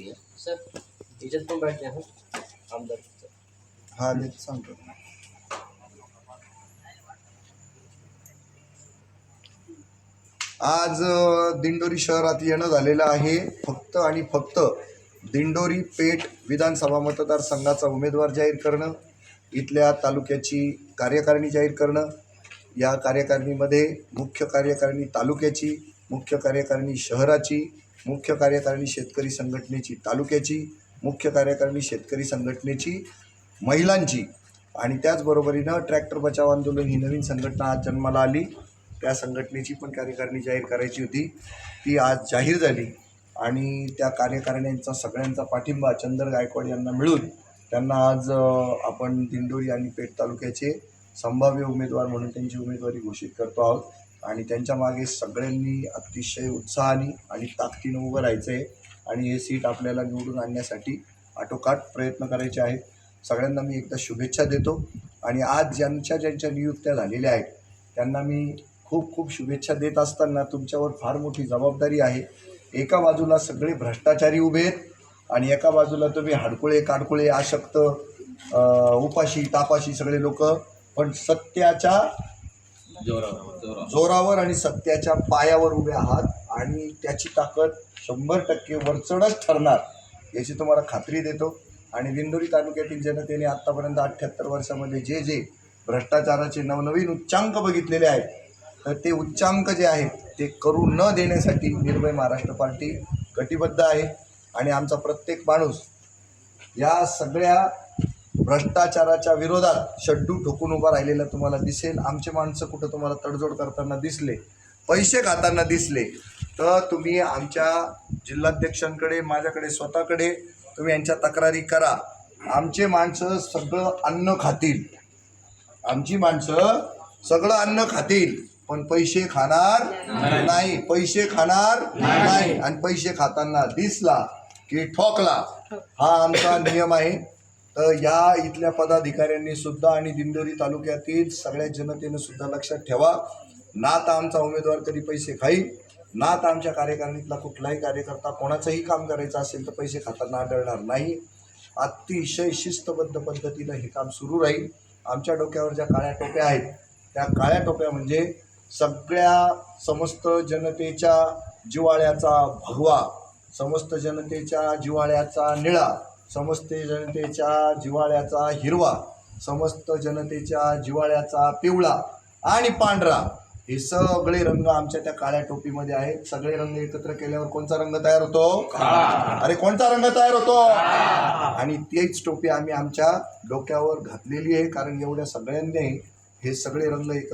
आहे सर याच्यात पण बॅट द्या आमदार हा देत सांगतो. आज दिंडोरी शहरात येणं झालेलं आहे. फक्त आणि फक्त दिंडोरी पेठ विधानसभा मतदारसंघाचा उमेदवार जाहीर करणं इथल्या तालुक्याची कार्यकारिणी जाहीर करणं या कार्यकारिणीमध्ये मुख्य कार्यकारिणी तालुक्याची मुख्य कार्यकारिणी शहराची मुख्य कार्यकारिणी शेतकरी संघटनेची तालुक्याची मुख्य कार्यकारिणी शेतकरी संघटनेची महिलांची आणि त्याचबरोबरीनं ट्रॅक्टर बचाव आंदोलन ही नवीन संघटना आज जन्माला आली. त्या संघटनेची पण कार्यकारिणी जाहीर करायची होती. ती आज जाहीर झाली आणि त्या कार्यकारिण्यांचा सगळ्यांचा पाठिंबा चंदर गायकवाड यांना मिळून त्यांना आज आपण दिंडोरी आणि पेठ तालुक्याचे संभाव्य उमेदवार म्हणून त्यांची उमेदवारी घोषित करतो आहोत. आणि त्यांच्या मागे सगळ्यांनी अतिशय उत्साहाने आणि ताकदीनं उभं राहायचं आहे आणि हे सीट आपल्याला निवडून आणण्यासाठी आटोकाट प्रयत्न करायचे आहेत. सगळ्यांना मी एकदा शुभेच्छा देतो. आणि आज ज्यांच्या ज्यांच्या नियुक्त्या झालेल्या आहेत त्यांना मी खूप खूप शुभेच्छा देत असताना तुमच्यावर फार मोठी जबाबदारी आहे. एका बाजूला सगळे भ्रष्टाचारी उभे आहेत आणि एका बाजूला तुम्ही हाडकुळे काडकुळे आशक्त उपाशी तापाशी सगळे लोक. पण सत्याच्या जोरावर. आणि सत्याच्या पायावर उभे आहात आणि त्याची ताकद शंभर टक्के वरचढच ठरणार याची तुम्हाला खात्री देतो. आणि दिंडोरी तालुक्यातील जनतेने आत्तापर्यंत अठ्ठ्याहत्तर वर्षामध्ये जे जे भ्रष्टाचाराचे नवनवीन उच्चांक बघितलेले आहेत तर ते उच्चांक जे आहेत ते करू न देण्यासाठी निर्भय महाराष्ट्र पार्टी कटिबद्ध आहे. आणि आमचा प्रत्येक माणूस या सगळ्या भ्रष्टाचाराच्या विरोधात शड्डू ठोकून उभा राहिलेला तुम्हाला दिसेल. आमचे माणसं कुठं तुम्हाला तडजोड करताना दिसले? पैसे खाताना दिसले. तर तुम्ही आमच्या जिल्हाध्यक्षांकडे माझ्याकडे स्वतःकडे तुम्ही यांच्या तक्रारी करा. आमचे माणसं सगळं अन्न खातील. आमची माणसं सगळं अन्न खातील. पण पैसे खाणार नाही. पैसे खाणार नाही. आणि पैसे खाताना दिसला की ठोकला. हा आमचा नियम आहे. या इथल्या पदाधिकाऱ्यांनी सुद्धा आणि दिंडोरी तालुक्यातील सगळ्या जनतेनं सुद्धा लक्षात ठेवा. ना तर आमचा उमेदवार कधी पैसे खाईल. ना तर आमच्या कार्यकारिणीतला कुठलाही कार्यकर्ता कोणाचंही काम करायचं असेल तर पैसे खाताना आढळणार नाही. अतिशय शिस्तबद्ध पद्धतीनं हे काम सुरू राहील. आमच्या डोक्यावर ज्या काळ्या टोप्या आहेत त्या काळ्या टोप्या म्हणजे सगळ्या समस्त जनतेच्या जिवाळ्याचा भगवा समस्त जनतेच्या जिवाळ्याचा निळा समस्त जनतेच्या जिवाळ्याचा हिरवा समस्त जनतेच्या जिवाळ्याचा पिवळा आणि पांढरा हे सगळे रंग आमच्या त्या काळ्या टोपीमध्ये आहेत. सगळे रंग एकत्र केल्यावर कोणता रंग तयार होतो? अरे कोणता रंग तयार होतो? आणि तीच टोपी आम्ही आमच्या डोक्यावर घातलेली आहे कारण एवढ्या सगळ्यांनी हे सगळे रंग एकत्र